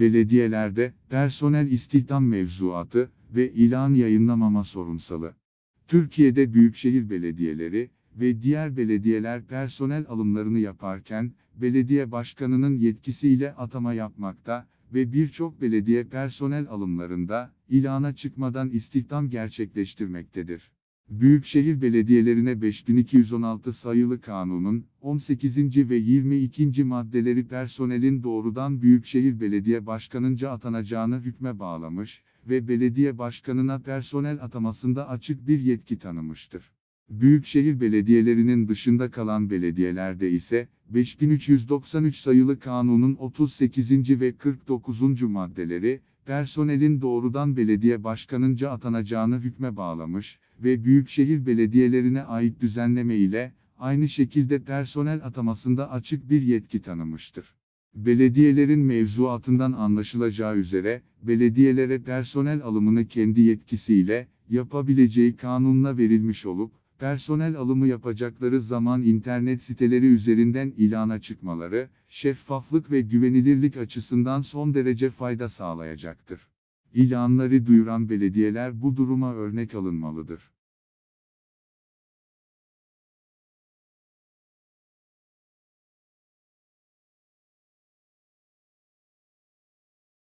Belediyelerde personel istihdam mevzuatı ve ilan yayınlamama sorunsalı. Türkiye'de büyükşehir belediyeleri ve diğer belediyeler personel alımlarını yaparken, belediye başkanının yetkisiyle atama yapmakta ve birçok belediye personel alımlarında, ilana çıkmadan istihdam gerçekleştirmektedir. Büyükşehir belediyelerine 5216 sayılı kanunun 18. ve 22. maddeleri personelin doğrudan Büyükşehir Belediye Başkanınca atanacağını hükme bağlamış ve belediye başkanına personel atamasında açık bir yetki tanımıştır. Büyükşehir belediyelerinin dışında kalan belediyelerde ise 5393 sayılı kanunun 38. ve 49. maddeleri personelin doğrudan belediye başkanınca atanacağını hükme bağlamış ve büyükşehir belediyelerine ait düzenleme ile aynı şekilde personel atamasında açık bir yetki tanımıştır. Belediyelerin mevzuatından anlaşılacağı üzere, belediyelere personel alımını kendi yetkisiyle yapabileceği kanunla verilmiş olup, personel alımı yapacakları zaman internet siteleri üzerinden ilana çıkmaları, şeffaflık ve güvenilirlik açısından son derece fayda sağlayacaktır. İlanları duyuran belediyeler bu duruma örnek alınmalıdır.